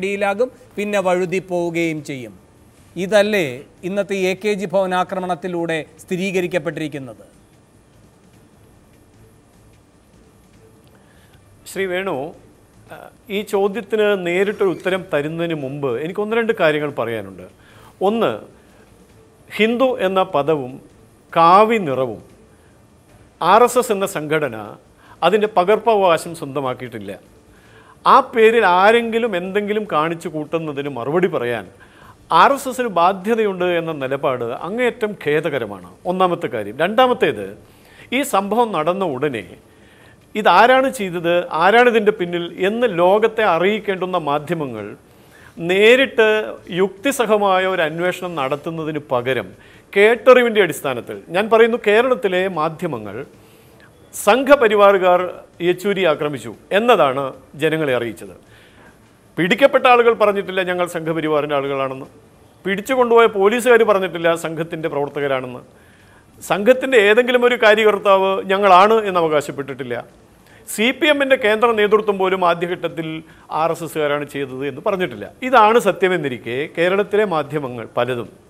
പിടിയിലാകും പിന്നെ വഴുതി പോവുകയും ചെയ്യും. ഇതല്ലേ ഇന്നത്തെ എ കെ ജി ഭവൻ ആക്രമണത്തിലൂടെ സ്ഥിരീകരിക്കപ്പെട്ടിരിക്കുന്നത്. ശ്രീ വേണു ഈ ചോദ്യത്തിന് നേരിട്ടൊരു ഉത്തരം തരുന്നതിന് മുമ്പ് എനിക്ക് ഒന്ന് രണ്ട് കാര്യങ്ങൾ പറയാനുണ്ട്. ഒന്ന് ഹിന്ദു എന്ന പദവും കാവി നിറവും ആർ എസ് എസ് എന്ന സംഘടന അതിന്റെ പകർപ്പവകാശം സ്വന്തമാക്കിയിട്ടില്ല. ആ പേരിൽ ആരെങ്കിലും എന്തെങ്കിലും കാണിച്ചു കൂട്ടുന്നതിന് മറുപടി പറയാൻ ആർ എസ് എസിന് ബാധ്യതയുണ്ട് എന്ന നിലപാട് അങ്ങേയറ്റം ഖേദകരമാണ്. ഒന്നാമത്തെ കാര്യം. രണ്ടാമത്തേത് ഈ സംഭവം നടന്ന ഉടനെ ഇതാരാണ് ചെയ്തത് ആരാണ് ഇതിന്റെ പിന്നിൽ എന്ന് ലോകത്തെ അറിയിക്കേണ്ടുന്ന മാധ്യമങ്ങൾ നേരിട്ട് യുക്തിസഹമായ ഒരു അന്വേഷണം നടത്തുന്നതിന് പകരം കേട്ടറിവിന്റെ അടിസ്ഥാനത്തിൽ ഞാൻ പറയുന്നു കേരളത്തിലെ മാധ്യമങ്ങൾ സംഘപരിവാറുകാർ യെച്ചൂരി ആക്രമിച്ചു എന്നതാണ് ജനങ്ങളെ അറിയിച്ചത്. പിടിക്കപ്പെട്ട ആളുകൾ പറഞ്ഞിട്ടില്ല ഞങ്ങൾ സംഘപരിവാറിന്റെ ആളുകളാണെന്ന്. പിടിച്ചു കൊണ്ടുപോയ പോലീസുകാർ പറഞ്ഞിട്ടില്ല സംഘത്തിന്റെ പ്രവർത്തകരാണെന്ന്. സംഘത്തിന്റെ ഏതെങ്കിലും ഒരു കാര്യകർത്താവ് ഞങ്ങളാണ് എന്ന് അവകാശപ്പെട്ടിട്ടില്ല. സി പി എമ്മിന്റെ കേന്ദ്ര നേതൃത്വം പോലും ആദ്യഘട്ടത്തിൽ ആർ എസ് എസ്സുകാരാണ് ചെയ്തത് എന്ന് പറഞ്ഞിട്ടില്ല. ഇതാണ് സത്യമെന്നിരിക്കെ കേരളത്തിലെ മാധ്യമങ്ങൾ പലതും.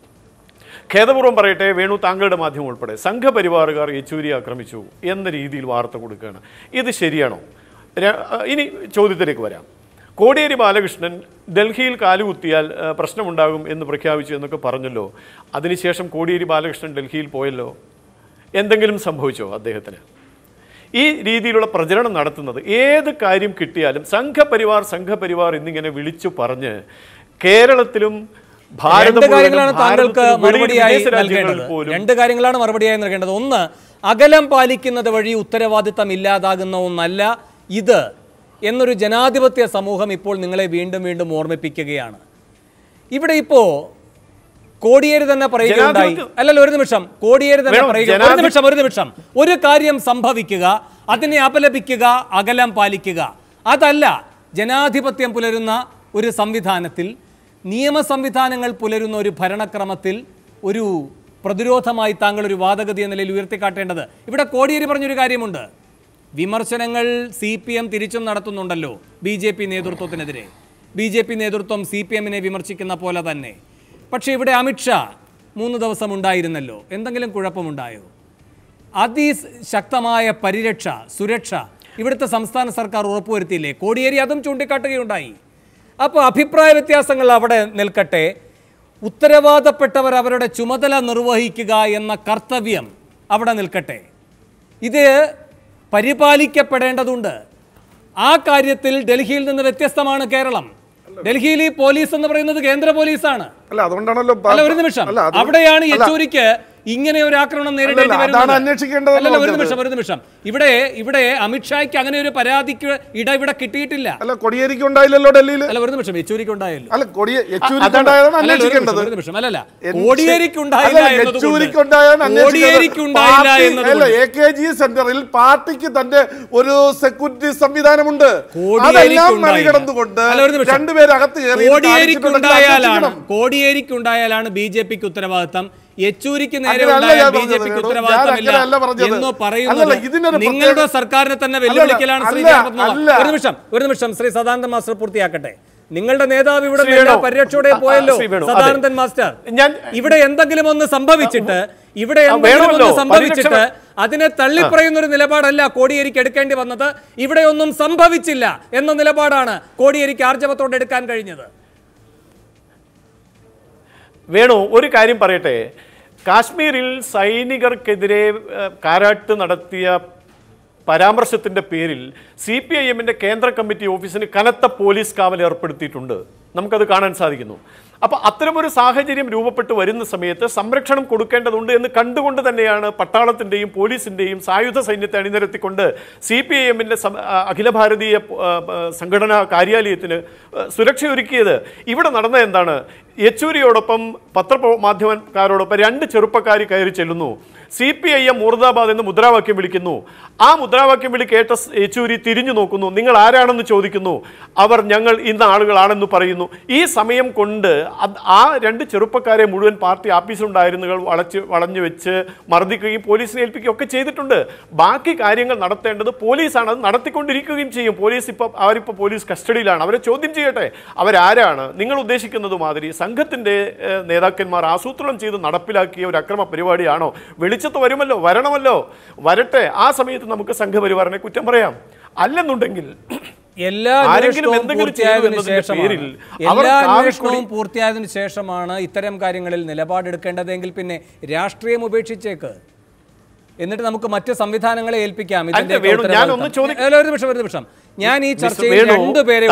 ഖേദപൂർവം പറയട്ടെ വേണു താങ്കളുടെ മാധ്യമം ഉൾപ്പെടെ. സംഘപരിവാറുകാർ യെച്ചൂരി ആക്രമിച്ചു. എന്ന രീതിയിൽ വാർത്ത കൊടുക്കുകയാണ്? ഇത് ശരിയാണോ? ഇനി ചോദ്യത്തിലേക്ക് വരാം. കോടിയേരി ബാലകൃഷ്ണൻ ഡൽഹിയിൽ കാലുകുത്തിയാൽ പ്രശ്നമുണ്ടാകും എന്ന് പ്രഖ്യാപിച്ചു എന്നൊക്കെ പറഞ്ഞല്ലോ. അതിനുശേഷം കോടിയേരി ബാലകൃഷ്ണൻ ഡൽഹിയിൽ പോയല്ലോ. എന്തെങ്കിലും സംഭവിച്ചോ അദ്ദേഹത്തിന്? ഈ രീതിയിലുള്ള പ്രചരണം നടത്തുന്നത് ഏത് കാര്യം കിട്ടിയാലും സംഘപരിവാർ സംഘപരിവാർ എന്നിങ്ങനെ വിളിച്ചു പറഞ്ഞ് കേരളത്തിലും രണ്ട് കാര്യങ്ങളാണ് താങ്കൾക്ക് മറുപടിയായി നൽകേണ്ടത്. രണ്ട് കാര്യങ്ങളാണ് മറുപടിയായി നൽകേണ്ടത്. ഒന്ന് അകലം പാലിക്കുന്നത് വഴി ഉത്തരവാദിത്തം ഇല്ലാതാകുന്ന ഒന്നല്ല ഇത് എന്നൊരു ജനാധിപത്യ സമൂഹം ഇപ്പോൾ നിങ്ങളെ വീണ്ടും വീണ്ടും ഓർമ്മിപ്പിക്കുകയാണ്. ഇവിടെ ഇപ്പോ കോടിയേരി തന്നെ പറയുകയുണ്ടായി. അല്ലല്ല ഒരു നിമിഷം. കോടിയേരി തന്നെ പറയുക ഒരു നിമിഷം ഒരു നിമിഷം. ഒരു കാര്യം സംഭവിക്കുക അതിനെ അപലപിക്കുക അകലം പാലിക്കുക. അതല്ല ജനാധിപത്യം പുലരുന്ന ഒരു സംവിധാനത്തിൽ നിയമ സംവിധാനങ്ങൾ പുലരുന്ന ഒരു ഭരണക്രമത്തിൽ ഒരു പ്രതിരോധമായി താങ്കൾ ഒരു വാദഗതി എന്ന നിലയിൽ ഉയർത്തിക്കാട്ടേണ്ടത്. ഇവിടെ കോടിയേരി പറഞ്ഞൊരു കാര്യമുണ്ട്. വിമർശനങ്ങൾ സി പി എം തിരിച്ചും നടത്തുന്നുണ്ടല്ലോ ബി ജെ പി നേതൃത്വത്തിനെതിരെ. ബി ജെ പി നേതൃത്വം സി പി എമ്മിനെ വിമർശിക്കുന്ന പോലെ തന്നെ. പക്ഷേ ഇവിടെ അമിത്ഷാ മൂന്ന് ദിവസം ഉണ്ടായിരുന്നല്ലോ. എന്തെങ്കിലും കുഴപ്പമുണ്ടായോ? അതിശക്തമായ പരിരക്ഷ സുരക്ഷ ഇവിടുത്തെ സംസ്ഥാന സർക്കാർ ഉറപ്പുവരുത്തിയില്ലേ? കോടിയേരി അതും ചൂണ്ടിക്കാട്ടുകയുണ്ടായി. അപ്പോൾ അഭിപ്രായ വ്യത്യാസങ്ങൾ അവിടെ നിൽക്കട്ടെ. ഉത്തരവാദപ്പെട്ടവർ അവരുടെ ചുമതല നിർവഹിക്കുക എന്ന കർത്തവ്യം അവിടെ നിൽക്കട്ടെ. ഇത് പരിപാലിക്കപ്പെടേണ്ടതുണ്ട്. ആ കാര്യത്തിൽ ഡൽഹിയിൽ നിന്ന് വ്യത്യസ്തമാണ് കേരളം. ഡൽഹിയിൽ ഈ പോലീസ് എന്ന് പറയുന്നത് കേന്ദ്ര പോലീസാണ്. അല്ല അതുകൊണ്ടാണല്ലോ അല്ല ഒരു നിമിഷം. അവിടെയാണ് യെച്ചൂരിക്ക് ഇങ്ങനെ ഒരു ആക്രമണം നേരിടേണ്ടി അല്ലല്ല, ഒരു നിമിഷം ഒരു നിമിഷം. ഇവിടെ ഇവിടെ അമിത്ഷായ്ക്ക് അങ്ങനെ ഒരു പരാതിക്ക് ഇട ഇവിടെ കിട്ടിയിട്ടില്ല. അല്ല കൊടിയേരിക്ക് ഉണ്ടായില്ലല്ലോ ഡൽഹിയിൽ അല്ല ഒരു നിമിഷം യെച്ചൂരിക്ക് ഉണ്ടായല്ലോ. അല്ല കൊടിയ യെച്ചൂരിക്ക്. ഉണ്ടായതാണ് ഒരു നിമിഷം, അന്വേഷിക്കേണ്ടത്. ഒരു നിമിഷം. അല്ലല്ല കോടിയേരിക്ക് ഉണ്ടായില്ല യെച്ചൂരിക്ക് കോടിയേരിക്ക് ഉണ്ടായില്ല എന്നത് അല്ല, എ കെ ജി സെന്ററിൽ പാർട്ടിക്ക് തന്റെ ഒരു സെക്യൂരിറ്റി സംവിധാനമുണ്ട്. അതെല്ലാം. മറികടന്നുകൊണ്ട് അല്ല, ഒരു നിമിഷം. രണ്ടുപേര് അകത്ത് കയറി കോടിയേരിക്കുണ്ടായാലാണ് കോടിയേരിക്കുണ്ടായാലാണ് ബി ജെ പിക്ക് ഉത്തരവാദിത്തം. യെച്ചൂരിക്ക് നേരെ അങ്ങനെയല്ല ഉണ്ടായ ഞാൻ ബി ജെ പിക്ക് ഉത്തരവാദിത്തമില്ല. എന്ന് പറയുന്നത് നിങ്ങളുടെ സർക്കാരിനെ തന്നെ വെല്ലുവിളിക്കലാണ് ശ്രീ. ഒരു നിമിഷം ഒരു നിമിഷം ശ്രീ സദാനന്ദ മാസ്റ്റർ പൂർത്തിയാക്കട്ടെ. നിങ്ങളുടെ നേതാവ് ഇവിടെ പരിരക്ഷയോടെ പോയല്ലോ. സദാനന്ദൻ മാസ്റ്റർ. ഇവിടെ എന്തെങ്കിലും ഒന്ന് സംഭവിച്ചിട്ട് ഇവിടെ എന്തെങ്കിലും ഒന്ന്. സംഭവിച്ചിട്ട് അതിനെ തള്ളിപ്പറയുന്ന ഒരു നിലപാടല്ല കോടിയേരിക്ക് എടുക്കേണ്ടി വന്നത്. ഇവിടെ ഒന്നും സംഭവിച്ചില്ല എന്ന നിലപാടാണ് കോടിയേരിക്ക് ആർജവത്തോടെ എടുക്കാൻ കഴിഞ്ഞത്. വേണു ഒരു കാര്യം പറയട്ടെ. കാശ്മീരിൽ സൈനികർക്കെതിരെ കാരാട്ട് നടത്തിയ പരാമർശത്തിന്റെ പേരിൽ സി പി ഐ എമ്മിന്റെ കേന്ദ്ര കമ്മിറ്റി ഓഫീസിന് കനത്ത പോലീസ് കാവൽ ഏർപ്പെടുത്തിയിട്ടുണ്ട്. നമുക്കത് കാണാൻ സാധിക്കുന്നു. അപ്പോൾ അത്തരമൊരു സാഹചര്യം രൂപപ്പെട്ട് വരുന്ന സമയത്ത് സംരക്ഷണം കൊടുക്കേണ്ടതുണ്ട് എന്ന് കണ്ടുകൊണ്ട് തന്നെയാണ് പട്ടാളത്തിന്റെയും പോലീസിന്റെയും സായുധ സൈന്യത്തെ അണിനിരത്തിക്കൊണ്ട് സി പി ഐ എമ്മിന്റെ അഖില ഭാരതീയ സംഘടനാ കാര്യാലയത്തിന് സുരക്ഷയൊരുക്കിയത്. ഇവിടെ നടന്ന എന്താണ്? യെച്ചൂരിയോടൊപ്പം പത്രമാധ്യമക്കാരോടൊപ്പം രണ്ട് ചെറുപ്പക്കാർ കയറി ചെല്ലുന്നു. സി പി ഐ എം മുർദാബാദ് എന്ന് മുദ്രാവാക്യം വിളിക്കുന്നു. ആ മുദ്രാവാക്യം വിളി കേട്ട യെച്ചൂരി തിരിഞ്ഞു നോക്കുന്നു. നിങ്ങൾ ആരാണെന്ന് ചോദിക്കുന്നു. അവർ ഞങ്ങൾ ഇന്ന ആളുകളാണെന്ന് പറയുന്നു. പറയുന്നു ഈ സമയം കൊണ്ട് ആ രണ്ട് ചെറുപ്പക്കാരെ മുഴുവൻ പാർട്ടി ആഫീസിലുണ്ടായിരുന്നു വളച്ച് വളഞ്ഞു വെച്ച് മർദ്ദിക്കുകയും പോലീസിനെ ഏൽപ്പിക്കുകയും ഒക്കെ ചെയ്തിട്ടുണ്ട്. ബാക്കി കാര്യങ്ങൾ നടത്തേണ്ടത് പോലീസാണ്. അത് നടത്തിക്കൊണ്ടിരിക്കുകയും ചെയ്യും. പോലീസ് ഇപ്പോൾ അവരിപ്പോൾ പോലീസ് കസ്റ്റഡിയിലാണ്. അവരെ ചോദ്യം ചെയ്യട്ടെ. അവരാരാണ്? നിങ്ങൾ ഉദ്ദേശിക്കുന്നത് മാതിരി സംഘത്തിന്റെ നേതാക്കന്മാർ ആസൂത്രണം ചെയ്ത് നടപ്പിലാക്കിയ ഒരു അക്രമ പരിപാടിയാണോ? വെളിച്ചത്ത് വരുമല്ലോ വരണമല്ലോ. വരട്ടെ. ആ സമയത്ത് നമുക്ക് സംഘപരിവാറിനെ കുറ്റം പറയാം. അല്ലെന്നുണ്ടെങ്കിൽ എല്ലാ അന്വേഷണവും പൂർത്തിയായതിനു ശേഷമാണ്. ഇത്തരം കാര്യങ്ങളിൽ നിലപാടെടുക്കേണ്ടതെങ്കിൽ പിന്നെ രാഷ്ട്രീയം ഉപേക്ഷിച്ചേക്ക്. എന്നിട്ട് നമുക്ക് മറ്റ് സംവിധാനങ്ങളെ ഏൽപ്പിക്കാം. ഒരു നിമിഷം ഒരു നിമിഷം. ഞാൻ ഈ ചർച്ചയിൽ രണ്ടുപേരെ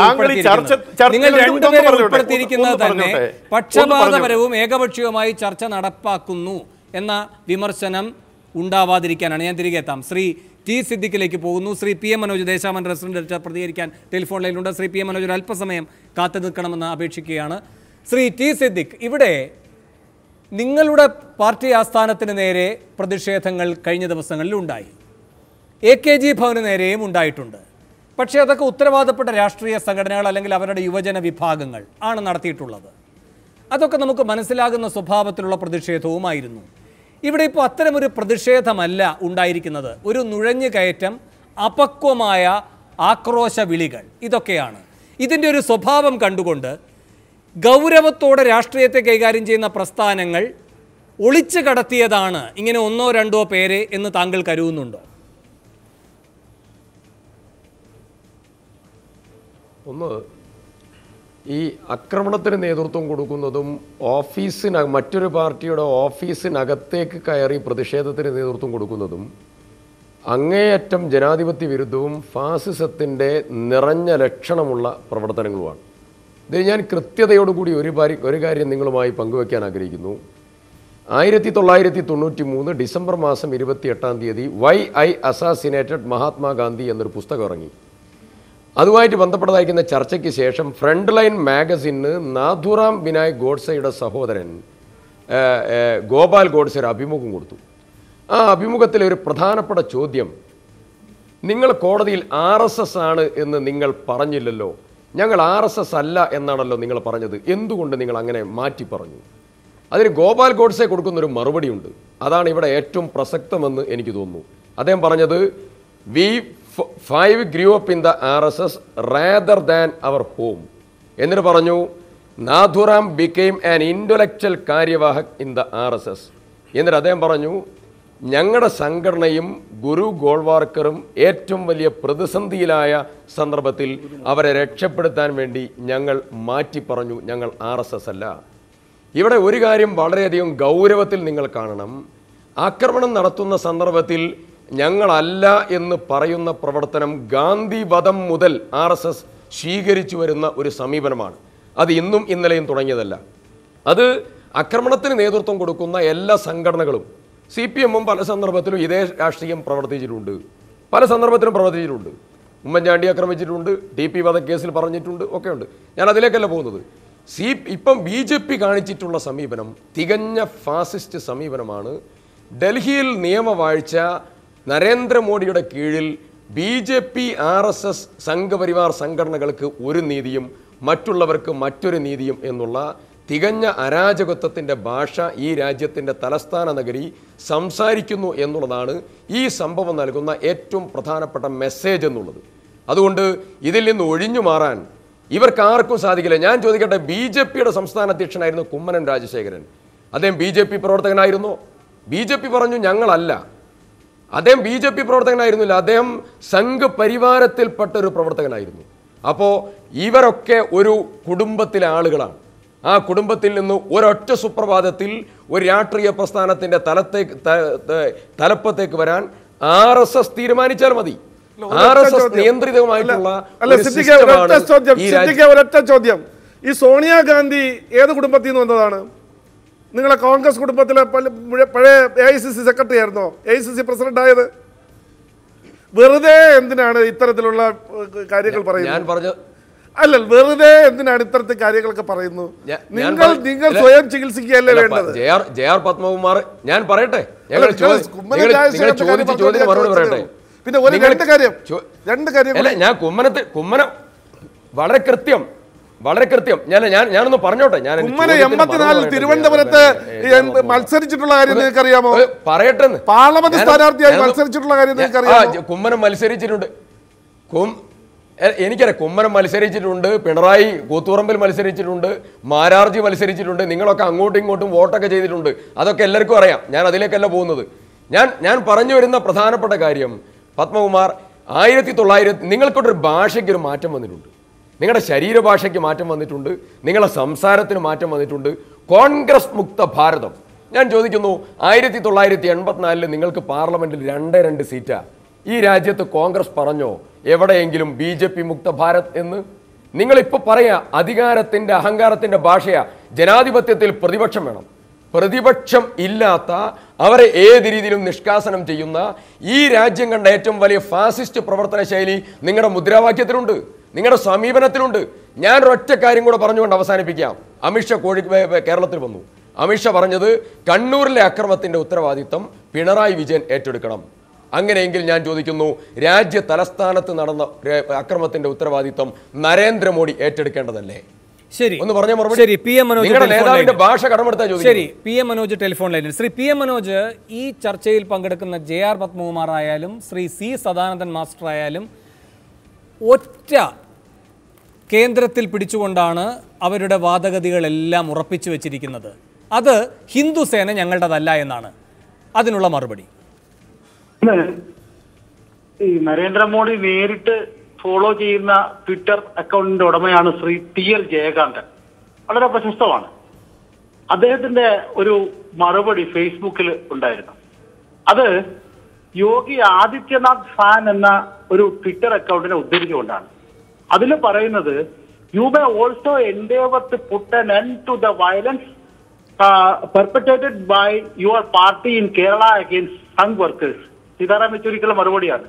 നിങ്ങൾ രണ്ടുപേരെ ഉൾപ്പെടുത്തിയിരിക്കുന്നത് തന്നെ പക്ഷപാതപരവും ഏകപക്ഷീയവുമായി ചർച്ച നടപ്പാക്കുന്നു എന്ന വിമർശനം ഉണ്ടാവാതിരിക്കാനാണ്. ഞാൻ തിരികെ എത്താം. ശ്രീ ടി സിദ്ദിഖിലേക്ക് പോകുന്നു. ശ്രീ പി എം മനോജ് ദേശാമൻ റെസിഡന്റ് പ്രതികരിക്കാൻ ടെലിഫോൺ ലൈനിലുണ്ട്. ശ്രീ പി എം മനോജ് അല്പസമയം കാത്തു നിൽക്കണമെന്ന് അപേക്ഷിക്കുകയാണ്. ശ്രീ ടി സിദ്ദിഖ് ഇവിടെ നിങ്ങളുടെ പാർട്ടി ആസ്ഥാനത്തിന് നേരെ പ്രതിഷേധങ്ങൾ കഴിഞ്ഞ ദിവസങ്ങളിൽ ഉണ്ടായി. എ കെ ജി ഭവന് നേരെയും ഉണ്ടായിട്ടുണ്ട്. പക്ഷേ അതൊക്കെ ഉത്തരവാദപ്പെട്ട രാഷ്ട്രീയ സംഘടനകൾ അല്ലെങ്കിൽ അവരുടെ യുവജന വിഭാഗങ്ങൾ ആണ് നടത്തിയിട്ടുള്ളത്. അതൊക്കെ നമുക്ക് മനസ്സിലാകുന്ന സ്വഭാവത്തിലുള്ള പ്രതിഷേധവുമായിരുന്നു. ഇവിടെ ഇപ്പോൾ അത്തരമൊരു പ്രതിഷേധമല്ല ഉണ്ടായിരിക്കുന്നത്. ഒരു നുഴഞ്ഞു കയറ്റം അപക്വമായ ആക്രോശ വിളികൾ ഇതൊക്കെയാണ്. ഇതിന്റെ ഒരു സ്വഭാവം കണ്ടുകൊണ്ട് ഗൗരവത്തോടെ രാഷ്ട്രീയത്തെ കൈകാര്യം ചെയ്യുന്ന പ്രസ്ഥാനങ്ങൾ ഒളിച്ചു കടത്തിയതാണ്. ഇങ്ങനെ ഒന്നോ രണ്ടോ പേരെ എന്ന് താങ്കൾ കരുതുന്നുണ്ടോ? ഒന്ന് ഈ ആക്രമണത്തിന് നേതൃത്വം കൊടുക്കുന്നതും ഓഫീസിന മറ്റൊരു പാർട്ടിയുടെ ഓഫീസിനകത്തേക്ക് കയറി പ്രതിഷേധത്തിന് നേതൃത്വം കൊടുക്കുന്നതും അങ്ങേയറ്റം ജനാധിപത്യ വിരുദ്ധവും ഫാസിസത്തിന്റെ നിറഞ്ഞ ലക്ഷണമുള്ള പ്രവർത്തനങ്ങളുമാണ്. ഇത് ഞാൻ കൃത്യതയോടുകൂടി ഒരു പാരി- ഒരു കാര്യം നിങ്ങളുമായി പങ്കുവയ്ക്കാൻ ആഗ്രഹിക്കുന്നു. ആയിരത്തി തൊള്ളായിരത്തി തൊണ്ണൂറ്റി മൂന്ന് ഡിസംബർ മാസം ഇരുപത്തി എട്ടാം തീയതി വൈ ഐ അസാസിനേറ്റഡ് മഹാത്മാഗാന്ധി എന്നൊരു പുസ്തകം ഇറങ്ങി. അതുമായിട്ട് ബന്ധപ്പെട്ടതായിരിക്കുന്ന ചർച്ചയ്ക്ക് ശേഷം ഫ്രണ്ട് ലൈൻ മാഗസിന് നാഥുറാം വിനായക് ഗോഡ്സയുടെ സഹോദരൻ ഗോപാൽ ഗോഡ്സെ ഒരു അഭിമുഖം കൊടുത്തു. ആ അഭിമുഖത്തിലെ ഒരു പ്രധാനപ്പെട്ട ചോദ്യം നിങ്ങൾ കോടതിയിൽ ആർ എസ് എസ് ആണ് എന്ന് നിങ്ങൾ പറഞ്ഞില്ലല്ലോ? ഞങ്ങൾ ആർ എസ് എസ് അല്ല എന്നാണല്ലോ നിങ്ങൾ പറഞ്ഞത്. എന്തുകൊണ്ട് നിങ്ങൾ അങ്ങനെ മാറ്റി പറഞ്ഞു? അതിന് ഗോപാൽ ഗോഡ്സെ കൊടുക്കുന്നൊരു മറുപടിയുണ്ട്. അതാണ് ഇവിടെ ഏറ്റവും പ്രസക്തമെന്ന് എനിക്ക് തോന്നുന്നു. അദ്ദേഹം പറഞ്ഞത് we five grew up in the R S S rather than our home എന്നിട്ട് പറഞ്ഞു Nathuram became an intellectual karyavahak in the R S S എന്നിട്ട് അദ്ദേഹം പറഞ്ഞു ഞങ്ങളുടെ സംഘടനയും ഗുരു ഗോൾവാർക്കറും ഏറ്റവും വലിയ പ്രതിസന്ധിയിലായ സന്ദർഭത്തിൽ അവരെ രക്ഷപ്പെടുത്താൻ വേണ്ടി ഞങ്ങൾ മാറ്റി പറഞ്ഞു ഞങ്ങൾ ആർ എസ് എസ് അല്ല. ഇവിടെ ഒരു കാര്യം വളരെയധികം ഗൗരവത്തിൽ നിങ്ങൾ കാണണം. ആക്രമണം നടത്തുന്ന സന്ദർഭത്തിൽ ഞങ്ങളല്ല എന്ന് പറയുന്ന പ്രവർത്തനം ഗാന്ധി വധം മുതൽ ആർ എസ് എസ് സ്വീകരിച്ചു വരുന്ന ഒരു സമീപനമാണ്. അത് ഇന്നും ഇന്നലെയും തുടങ്ങിയതല്ല. അത് ആക്രമണത്തിന് നേതൃത്വം കൊടുക്കുന്ന എല്ലാ സംഘടനകളും സി പി എമ്മും പല സന്ദർഭത്തിലും ഇതേ രാഷ്ട്രീയം പ്രവർത്തിച്ചിട്ടുണ്ട്. പല സന്ദർഭത്തിലും പ്രവർത്തിച്ചിട്ടുണ്ട്. ഉമ്മൻചാണ്ടി ആക്രമിച്ചിട്ടുണ്ട് ടി പി വധക്കേസിൽ പറഞ്ഞിട്ടുണ്ട് ഒക്കെ ഉണ്ട്. ഞാൻ അതിലേക്കല്ല പോകുന്നത്. സി ഇപ്പം ബി ജെ പി കാണിച്ചിട്ടുള്ള സമീപനം തികഞ്ഞ ഫാസിസ്റ്റ് സമീപനമാണ്. ഡൽഹിയിൽ നിയമവാഴ്ച നരേന്ദ്രമോദിയുടെ കീഴിൽ B J P R S S Sangh Parivar സംഘടനകൾക്ക് ഒരു നീതിയും മറ്റുള്ളവർക്ക് മറ്റൊരു നീതിയും എന്നുള്ള തികഞ്ഞ അരാജകത്വത്തിന്റെ ഭാഷ ഈ രാജ്യത്തിന്റെ തലസ്ഥാന നഗരി സംസാരിക്കുന്നു എന്നുള്ളതാണ് ഈ സംഭവം നൽകുന്ന ഏറ്റവും പ്രധാനപ്പെട്ട മെസ്സേജ് എന്നുള്ളത്. അതുകൊണ്ട് ഇതിൽ നിന്ന് ഒഴിഞ്ഞു മാറാൻ ഇവർക്ക് ആർക്കും സാധിക്കില്ല. ഞാൻ ചോദിക്കട്ടെ ബി ജെ പിയുടെ സംസ്ഥാന അധ്യക്ഷനായിരുന്നു കുമ്മനം രാജശേഖരൻ. അദ്ദേഹം ബി ജെ പി പ്രവർത്തകനായിരുന്നോ? ബി ജെ പി പറഞ്ഞു ഞങ്ങളല്ല. അദ്ദേഹം ബി ജെ പി പ്രവർത്തകനായിരുന്നില്ല. അദ്ദേഹം സംഘ് പരിവാരത്തിൽപ്പെട്ട ഒരു പ്രവർത്തകനായിരുന്നു. അപ്പോൾ ഇവരൊക്കെ ഒരു കുടുംബത്തിലെ ആളുകളാണ്. ആ കുടുംബത്തിൽ നിന്ന് ഒരൊറ്റ സുപ്രഭാതത്തിൽ ഒരു രാഷ്ട്രീയ പ്രസ്ഥാനത്തിന്റെ തലത്തേക്ക് തലപ്പത്തേക്ക് വരാൻ ആർ എസ് എസ് തീരുമാനിച്ചാൽ മതി. ആർ എസ് എസ് നിയന്ത്രിതമായിട്ടുള്ള ചോദ്യം. ഈ സോണിയാഗാന്ധി ഏത് കുടുംബത്തിൽ നിന്ന് വന്നതാണ്? നിങ്ങളെ കോൺഗ്രസ് കുടുംബത്തിലെ പല- പഴയ A I C C secretary ആയിരുന്നോ A I C C president ആയത്? വെറുതെ എന്തിനാണ് ഇത്തരത്തിലുള്ള കാര്യങ്ങൾ പറയുന്നത്? അല്ല വെറുതെ എന്തിനാണ് ഇത്തരത്തിൽ കാര്യങ്ങളൊക്കെ പറയുന്നു നിങ്ങൾ നിങ്ങൾ സ്വയം ചികിത്സിക്കുകയല്ലേ വേണ്ടത്? ജെ ആർ പത്മകുമാർ ഞാൻ പറയട്ടെ? പിന്നെ ഒരു രണ്ട് കാര്യം രണ്ട് കാര്യം ഞാൻ കുമ്മനത്തെ കുമ്മനം വളരെ കൃത്യം വളരെ കൃത്യം. ഞാൻ ഞാൻ ഞാനൊന്ന് പറഞ്ഞോട്ടെ. ഞാൻ എൺപത്തിനാലിൽ തിരുവനന്തപുരത്ത് മത്സരിച്ചിട്ടുള്ള കാര്യം നിങ്ങൾക്ക് അറിയാമോ പറയട്ടെ പാർലമെന്റ് സ്ഥാനാർത്ഥിയായി മത്സരിച്ചിട്ടുള്ള കാര്യം നിങ്ങൾക്ക് അറിയാമോ കുമ്മനം മത്സരിച്ചിട്ടുണ്ട്. കും എനിക്കറിയാം കുമ്മനം മത്സരിച്ചിട്ടുണ്ട് പിണറായി കൂത്തുറമ്പിൽ മത്സരിച്ചിട്ടുണ്ട് മാരാർജി മത്സരിച്ചിട്ടുണ്ട് നിങ്ങളൊക്കെ അങ്ങോട്ടും ഇങ്ങോട്ടും വോട്ടൊക്കെ ചെയ്തിട്ടുണ്ട്. അതൊക്കെ എല്ലാവർക്കും അറിയാം. ഞാൻ അതിലേക്കല്ല പോകുന്നത്. ഞാൻ ഞാൻ പറഞ്ഞു വരുന്ന പ്രധാനപ്പെട്ട കാര്യം പത്മകുമാർ ആയിരത്തി തൊള്ളായിരത്തി നിങ്ങൾക്കൊരു ഭാഷയ്ക്കൊരു മാറ്റം വന്നിട്ടുണ്ട്. നിങ്ങളുടെ ശരീരഭാഷയ്ക്ക് മാറ്റം വന്നിട്ടുണ്ട് നിങ്ങളുടെ സംസാരത്തിന് മാറ്റം വന്നിട്ടുണ്ട്. കോൺഗ്രസ് മുക്ത ഭാരതം. ഞാൻ ചോദിക്കുന്നു ആയിരത്തി തൊള്ളായിരത്തി എൺപത്തിനാലിൽ നിങ്ങൾക്ക് പാർലമെന്റിൽ രണ്ട് രണ്ട് സീറ്റാ? ഈ രാജ്യത്ത് കോൺഗ്രസ് പറഞ്ഞോ എവിടെയെങ്കിലും ബി ജെ പി മുക്ത ഭാരത് എന്ന്? നിങ്ങളിപ്പോൾ പറയാ അധികാരത്തിന്റെ അഹങ്കാരത്തിന്റെ ഭാഷയാ ജനാധിപത്യത്തിൽ പ്രതിപക്ഷം വേണം. പ്രതിപക്ഷം ഇല്ലാത്ത അവരെ ഏത് രീതിയിലും നിഷ്കാസനം ചെയ്യുന്ന ഈ രാജ്യം കണ്ട ഏറ്റവും വലിയ ഫാസിസ്റ്റ് പ്രവർത്തന ശൈലി നിങ്ങളുടെ മുദ്രാവാക്യത്തിലുണ്ട്. നിങ്ങളുടെ സമീപനത്തിലുണ്ട്. ഞാൻ ഒരൊറ്റ കാര്യം കൂടെ പറഞ്ഞുകൊണ്ട് അവസാനിപ്പിക്കാം. അമിത്ഷാ കോഴി കേരളത്തിൽ വന്നു. അമിത്ഷാ പറഞ്ഞത് കണ്ണൂരിലെ അക്രമത്തിന്റെ ഉത്തരവാദിത്വം പിണറായി വിജയൻ ഏറ്റെടുക്കണം. അങ്ങനെയെങ്കിൽ ഞാൻ ചോദിക്കുന്നു രാജ്യ തലസ്ഥാനത്ത് നടന്ന അക്രമത്തിന്റെ ഉത്തരവാദിത്തം നരേന്ദ്രമോദി ഏറ്റെടുക്കേണ്ടതല്ലേ? ശരി. ഒന്ന് പറഞ്ഞ മറുപടി. ശരി പി എം മനോജ് നേതാവിന്റെ. ഭാഷ കടമെടുത്താൽ ശരി പി എം മനോജ് ടെലിഫോൺ ലൈനിൽ. ശ്രീ പി എം മനോജ് ഈ ചർച്ചയിൽ പങ്കെടുക്കുന്ന ജെ ആർ പത്മകുമാർ ആയാലും ശ്രീ സി സദാനന്ദൻ മാസ്റ്റർ ആയാലും ഒറ്റ കേന്ദ്രത്തിൽ പിടിച്ചുകൊണ്ടാണ് അവരുടെ വാദഗതികളെല്ലാം ഉറപ്പിച്ചു വച്ചിരിക്കുന്നത്. അത് ഹിന്ദു സേന ഞങ്ങളുടേതല്ല എന്നാണ് അതിനുള്ള മറുപടി. ഈ നരേന്ദ്രമോദി നേരിട്ട് ഫോളോ ചെയ്യുന്ന ട്വിറ്റർ അക്കൗണ്ടിന്റെ ഉടമയാണ് ശ്രീ ടി എൽ ജയകാന്തൻ. വളരെ പ്രശസ്തമാണ്. അദ്ദേഹത്തിന്റെ ഒരു മറുപടി ഫേസ്ബുക്കിൽ ഉണ്ടായിരുന്നു. അത് യോഗി ആദിത്യനാഥ് ഫാൻ എന്ന ഒരു ട്വിറ്റർ അക്കൗണ്ടിനെ ഉദ്ധരിച്ചുകൊണ്ടാണ്. അതിൽ പറയുന്നത് you may also endeavour to put an end to the violence perpetrated by your party in Kerala against Sangh workers Sitaram യെച്ചൂരിക്കുള്ള മറുപടിയാണ്.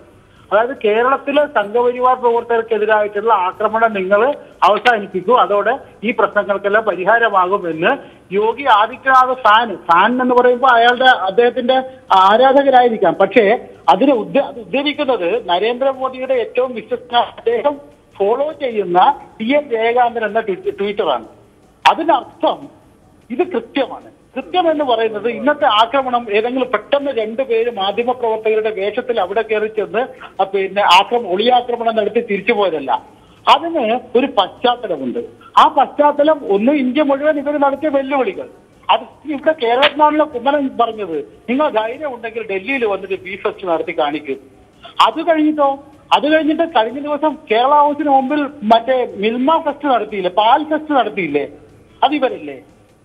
അതായത് കേരളത്തിലെ സംഘപരിവാർ പ്രവർത്തകർക്കെതിരായിട്ടുള്ള ആക്രമണം നിങ്ങൾ അവസാനിപ്പിക്കൂ. അതോടെ ഈ പ്രശ്നങ്ങൾക്കെല്ലാം പരിഹാരമാകുമെന്ന് യോഗി ആദിത്യനാഥ് ഫാൻ ഫാൻ എന്ന് പറയുമ്പോൾ അയാളുടെ അദ്ദേഹത്തിന്റെ ആരാധകരായിരിക്കാം. പക്ഷേ അതിന് ഉദ്ധ അത് ഉദ്ധരിക്കുന്നത് നരേന്ദ്രമോദിയുടെ ഏറ്റവും വിശ്വസ്ത അദ്ദേഹം ഫോളോ ചെയ്യുന്ന ടി എൻ ജയകാന്തൻ എന്ന ട്വിറ്ററാണ്. അതിനർത്ഥം ഇത് കൃത്യമാണ്. കൃത്യം എന്ന് പറയുന്നത് ഇന്നത്തെ ആക്രമണം ഏതെങ്കിലും പെട്ടെന്ന് രണ്ടുപേര് മാധ്യമപ്രവർത്തകരുടെ വേഷത്തിൽ അവിടെ കയറി ചെന്ന് പിന്നെ ആക്രമണം ഒളിയാക്രമണം നടത്തി തിരിച്ചു പോയതല്ല. അതിന് ഒരു പശ്ചാത്തലമുണ്ട്. ആ പശ്ചാത്തലം ഒന്ന് ഇന്ത്യ മുഴുവൻ ഇവർ നടത്തിയ വെല്ലുവിളികൾ. അത് ഇവിടെ കേരളത്തിനാണല്ലോ കുമ്മനം പറഞ്ഞത്. നിങ്ങൾ ധൈര്യം ഉണ്ടെങ്കിൽ ഡൽഹിയിൽ വന്നിട്ട് ബി ഫെസ്റ്റ് നടത്തി കാണിക്കും. അത് കഴിഞ്ഞിട്ടോ? അത് കഴിഞ്ഞിട്ട് കഴിഞ്ഞ ദിവസം കേരള ഹൗസിന് മുമ്പിൽ മറ്റേ മിൽമ ഫെസ്റ്റ് നടത്തിയില്ലേ? പാൽ ഫെസ്റ്റ് നടത്തിയില്ലേ? അത് ഇവരല്ലേ?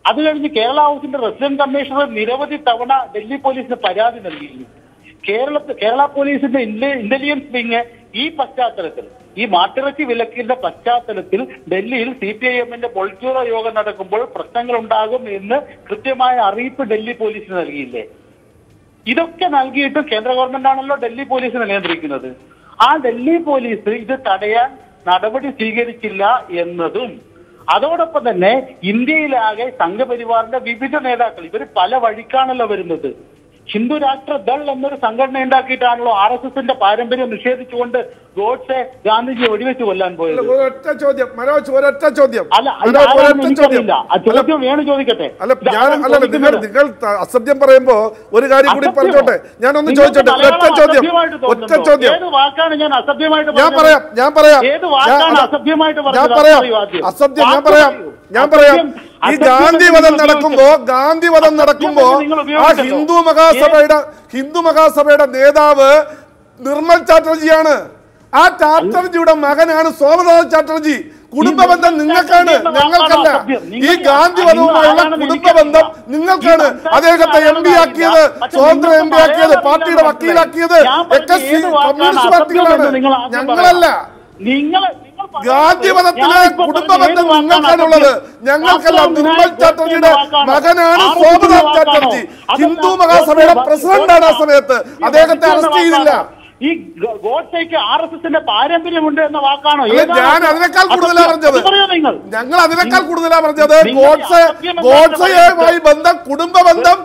അത് കഴിഞ്ഞ് കേരള ഹൗസിന്റെ റെസിഡന്റ് കമ്മീഷണർ നിരവധി തവണ ഡൽഹി പോലീസിന് പരാതി നൽകിയിരുന്നു. കേരളത്തിൽ കേരള പോലീസിന്റെ ഇന്റ- ഇന്റലിജൻസ് വിങ് ഈ പശ്ചാത്തലത്തിൽ ഈ മാട്ടിറച്ചി വിലക്കിന്റെ പശ്ചാത്തലത്തിൽ ഡൽഹിയിൽ സി പി ഐ എമ്മിന്റെ പൊളിറ്റ്യൂറോ യോഗം നടക്കുമ്പോൾ പ്രശ്നങ്ങൾ ഉണ്ടാകും എന്ന് കൃത്യമായ അറിയിപ്പ് ഡൽഹി പോലീസിന് നൽകിയില്ലേ? ഇതൊക്കെ നൽകിയിട്ട് കേന്ദ്ര ഗവൺമെന്റ് ആണല്ലോ ഡൽഹി പോലീസിനെ നിയന്ത്രിക്കുന്നത്. ആ ഡൽഹി പോലീസ് ഇത് തടയാൻ നടപടി സ്വീകരിച്ചില്ല എന്നതും അതോടൊപ്പം തന്നെ ഇന്ത്യയിലാകെ സംഘപരിവാറിന്റെ വിവിധ നേതാക്കൾ ഇവർ പല വഴിക്കാണല്ലോ വരുന്നത്. ഹിന്ദു രാഷ്ട്ര ദൾ എന്നൊരു സംഘടന ഉണ്ടാക്കിയിട്ടാണല്ലോ ആർ എസ് എസിന്റെ പാരമ്പര്യം നിഷേധിച്ചുകൊണ്ട് ഗോഡ്സെ ഗാന്ധിജി വെടിവെച്ച് കൊല്ലാൻ പോയത്. ഒരൊറ്റ ചോദ്യം. മനോജ് ഒരൊറ്റ ചോദ്യം. അല്ല ഒരൊറ്റ ചോദ്യം. ചോദ്യം വേണു ചോദിക്കട്ടെ. അല്ല ഞാൻ അല്ല നിങ്ങൾ അസത്യം പറയുമ്പോ ഒരു കാര്യം കൂടി പറഞ്ഞോട്ടെ. ഞാൻ ഒന്ന് ചോദിച്ചോട്ടെ. ഒറ്റ ചോദ്യം. ഒറ്റ? ചോദ്യം. ഞാൻ പറയാം ഞാൻ പറയാം. ഞാൻ- പറയാം. അസത്യം ഞാൻ പറയാം. ഞാൻ പറയാം. ഈ ഗാന്ധി വധം നടക്കുമ്പോ. ഗാന്ധി വധം നടക്കുമ്പോ ആ ഹിന്ദു മഹാസഭയുടെ ഹിന്ദു മഹാസഭയുടെ നേതാവ് നിർമ്മൽ ചാറ്റർജിയാണ്. ആ ചാറ്റർജിയുടെ മകനാണ് സോമനാഥ് ചാറ്റർജി. കുടുംബ ബന്ധം നിങ്ങൾക്കാണ് ഞങ്ങൾക്കല്ല ഈ ഗാന്ധി വധവുമായുള്ള കുടുംബ ബന്ധം നിങ്ങൾക്കാണ് അദ്ദേഹത്തെ എം പി ആക്കിയത് സ്വതന്ത്ര എം പി ആക്കിയത് പാർട്ടിയുടെ വക്കീലാക്കിയത് ഒക്കെ കമ്മ്യൂണിസ്റ്റ് പാർട്ടികളാണ്. ഞങ്ങളല്ല. നിങ്ങൾ കുടുംബ ബന്ധം നിങ്ങൾക്കാണുള്ളത്. ഞങ്ങൾക്കല്ല നിർമ്മൽ ചാറ്റർജിയുടെ മകനാണ് സോമനാഥ് ചാറ്റർജി. ഹിന്ദു മഹാസഭയുടെ പ്രസിഡന്റാണ് ആ സമയത്ത്. അദ്ദേഹത്തെ അറസ്റ്റ് ചെയ്തില്ല. ഈ ഗോഡ്സേക്ക് ആർ എസ് എസിന്റെ പാരമ്പര്യമുണ്ട് എന്ന വാക്കാണോ? ഞാൻ അതിനേക്കാൾ കൂടുതലാണ് കൂടുതലാ പറഞ്ഞത്. നിങ്ങൾ? ഞങ്ങൾ അതിനേക്കാൾ കൂടുതലാ പറഞ്ഞത്. ഗോഡ്സെ ഗോഡ്സെയുമായി ബന്ധം കുടുംബ ബന്ധം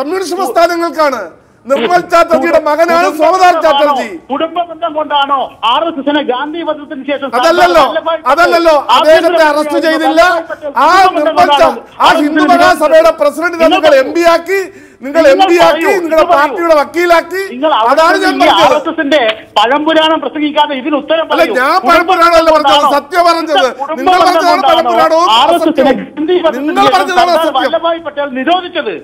കമ്മ്യൂണിസ്റ്റ് പ്രസ്ഥാനങ്ങൾക്കാണ്. നിർമ്മൽ ചാറ്റർജിയുടെ മകനാണ് സോമനാഥ് ചാറ്റർജി. കുടുംബ ബന്ധം കൊണ്ടാണോ ആർ എസ് എസിനെ ഗാന്ധി വധത്തിന് ശേഷം അതല്ലല്ലോ. അതല്ലല്ലോ. അദ്ദേഹത്തെ അറസ്റ്റ് ചെയ്തില്ല. ആ നിർമ്മൽ ആ ഹിന്ദു മഹാസഭയുടെ പ്രസിഡന്റ് നിങ്ങൾ എം പി ആക്കി നിങ്ങൾ എം പി ആക്കി നിങ്ങളുടെ പാർട്ടിയുടെ വക്കീലാക്കി. അതാണ് ഞാൻ പറഞ്ഞത്. പഴംപുരാണം പ്രസംഗിക്കാതെ ഇതിന് ഉത്തരം അല്ല പറയൂ. ഞാൻ പഴംപുരാണം പഴംപുരാണമല്ല പറഞ്ഞത്? സത്യം പറഞ്ഞത്. നിങ്ങൾ പറഞ്ഞതാണ് പഴംപുരാണവും നിങ്ങൾ പറഞ്ഞതാണ് സത്യം. പട്ടേൽ നിരോധിച്ചത്?